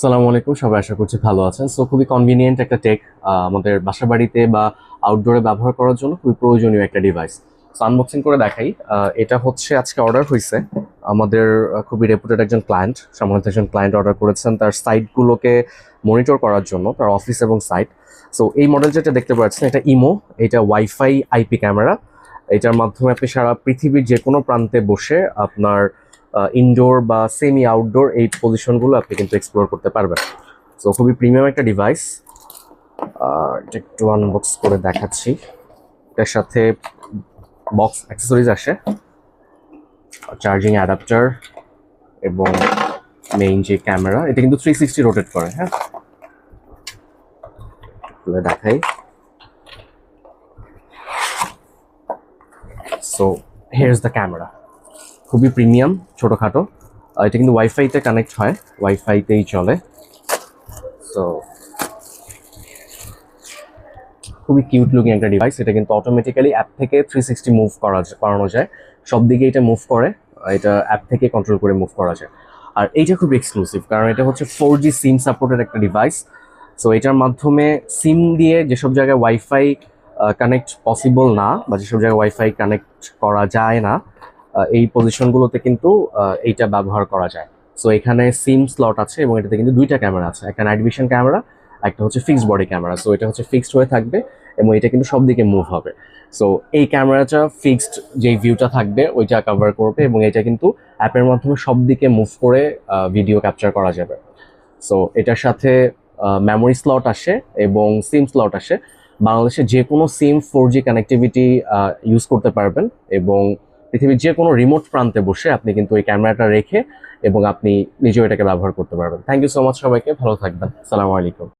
সালামু আলাইকুম, সবাই আশা করছি ভালো আছেন। সো খুবই কনভিনিয়েন্ট একটা টেক আমাদের বাসা বাড়িতে বা আউটডোরে ব্যবহার করার জন্য খুবই প্রয়োজনীয় একটা ডিভাইস সো আনবক্সিং করে দেখাই। এটা হচ্ছে আজকে অর্ডার হয়েছে আমাদের খুবই রেপুটেড একজন ক্লায়েন্ট সম্মানিত একজন ক্লায়েন্ট অর্ডার করেছেন। তার সাইটগুলোকে মনিটর করার জন্য, তার অফিস এবং সাইট সো এই মডেল যেটা দেখতে পাচ্ছেন, এটা ইমো এটা ওয়াইফাই আইপি ক্যামেরা এটার মাধ্যমে আপনি সারা পৃথিবীর যে কোনো প্রান্তে বসে আপনার ইনডোর বা সেমি আউটডোর এই পজিশনগুলো আপনি কিন্তু এক্সপ্লোর করতে পারবেন। সো খুবই প্রিমিয়াম একটা ডিভাইস একটু আনবক্স করে দেখাচ্ছি। এটার সাথে বক্স অ্যাক্সেসরিজ আসে। চার্জিং অ্যাডাপ্টার এবং মেইন যে ক্যামেরা এটা কিন্তু থ্রি সিক্সটি রোটেট করে হ্যাঁ? খুলে দেখাই। সো হেয়ার্স দ্য ক্যামেরা খুবই প্রিমিয়াম, ছোটোখাটো। এটা কিন্তু ওয়াইফাইতে কানেক্ট হয় ওয়াইফাইতেই চলে। সো খুবই কিউট লুকিং একটা ডিভাইস এটা কিন্তু অটোমেটিক্যালি অ্যাপ থেকে থ্রি সিক্সটি মুভ করা করানো যায়। সব দিকে এটা মুভ করে, এটা অ্যাপ থেকে কন্ট্রোল করে মুভ করা যায়। আর এইটা খুব এক্সক্লুসিভ কারণ এটা হচ্ছে ফোর জি সিম সাপোর্টের একটা ডিভাইস সো এটার মাধ্যমে সিম দিয়ে যেসব জায়গায় ওয়াইফাই কানেক্ট পসিবল না, বা যেসব জায়গায় ওয়াইফাই কানেক্ট করা যায় না এই পজিশনগুলোতে কিন্তু এইটা ব্যবহার করা যায়। সো এখানে সিম স্লট আছে এবং এটাতে কিন্তু দুইটা ক্যামেরা আছে। একটা নাইট ভিশন ক্যামেরা একটা হচ্ছে ফিক্সড বডি ক্যামেরা সো এটা হচ্ছে ফিক্সড হয়ে থাকবে এবং এটা কিন্তু সব দিকে মুভ হবে। সো এই ক্যামেরাটা ফিক্সড যে ভিউটা থাকবে, ওইটা কভার করবে এবং এটা কিন্তু অ্যাপের মাধ্যমে সব দিকে মুভ করে ভিডিও ক্যাপচার করা যাবে। সো এটার সাথে মেমোরি স্লট আসে এবং সিম স্লট আসে। বাংলাদেশে যে কোনো SIM four G connectivity use করতে পারবেন এবং পৃথিবীর যে কোনো রিমোট প্রান্তে বসে আপনি কিন্তু এই ক্যামেরাটা রেখে এবং আপনি নিজেও এটাকে ব্যবহার করতে পারবেন। থ্যাংক ইউ সো মাচ সবাইকে, ভালো থাকবেন। সালামু আলাইকুম।